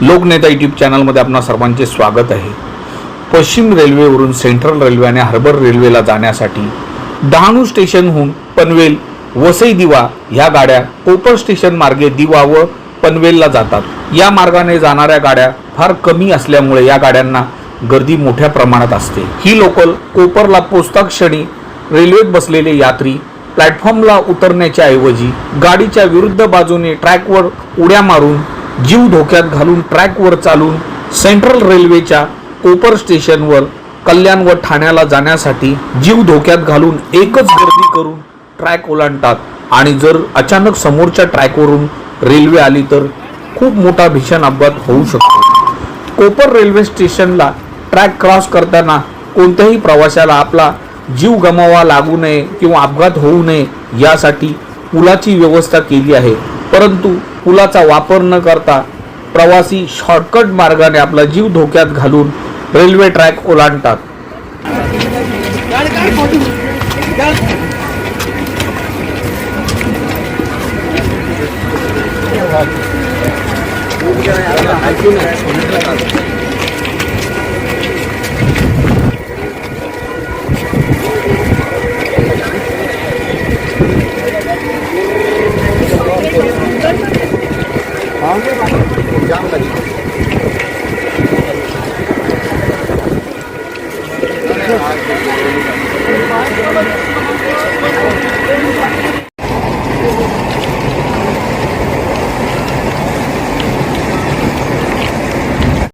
लोकनेता YouTube चॅनलमध्ये आपणा सर्वांचे स्वागत आहे. पश्चिम रेल्वेवरून सेंट्रल रेल्वे आणि हार्बर रेल्वेला जाण्यासाठी डहाणू स्टेशनहून पनवेल वसई दिवा ह्या गाड्या कोपर स्टेशन मार्गे दिवा व पनवेलला जातात. या मार्गाने जाणाऱ्या गाड्या फार कमी असल्यामुळे या गाड्यांना गर्दी मोठ्या प्रमाणात असते. ही लोकल कोपरला पोचता क्षणी रेल्वेत बसलेले यात्री प्लॅटफॉर्मला उतरण्याच्या ऐवजी गाडीच्या विरुद्ध बाजूने ट्रॅकवर उड्या मारून जीव धोक्यात घालून ट्रॅकवर चालून सेंट्रल रेल्वेच्या कोपर स्टेशनवर कल्याण व ठाण्याला जाण्यासाठी जीव धोक्यात घालून एकच गर्दी करून ट्रॅक ओलांडतात. आणि जर अचानक समोरच्या ट्रॅकवरून रेल्वे आली तर खूप मोठा भीषण अपघात होऊ शकतो. कोपर रेल्वे स्टेशनला ट्रॅक क्रॉस करताना कोणत्याही प्रवाशाला आपला जीव गमावा लागू नये किंवा अपघात होऊ नये यासाठी पुलाची व्यवस्था केली आहे. परंतु पुलाचा वापर न करता प्रवासी शॉर्टकट मार्गाने आपला जीव धोक्यात घालून रेल्वे ट्रॅक ओलांडतात. 啊법은그렇게얘기하 고.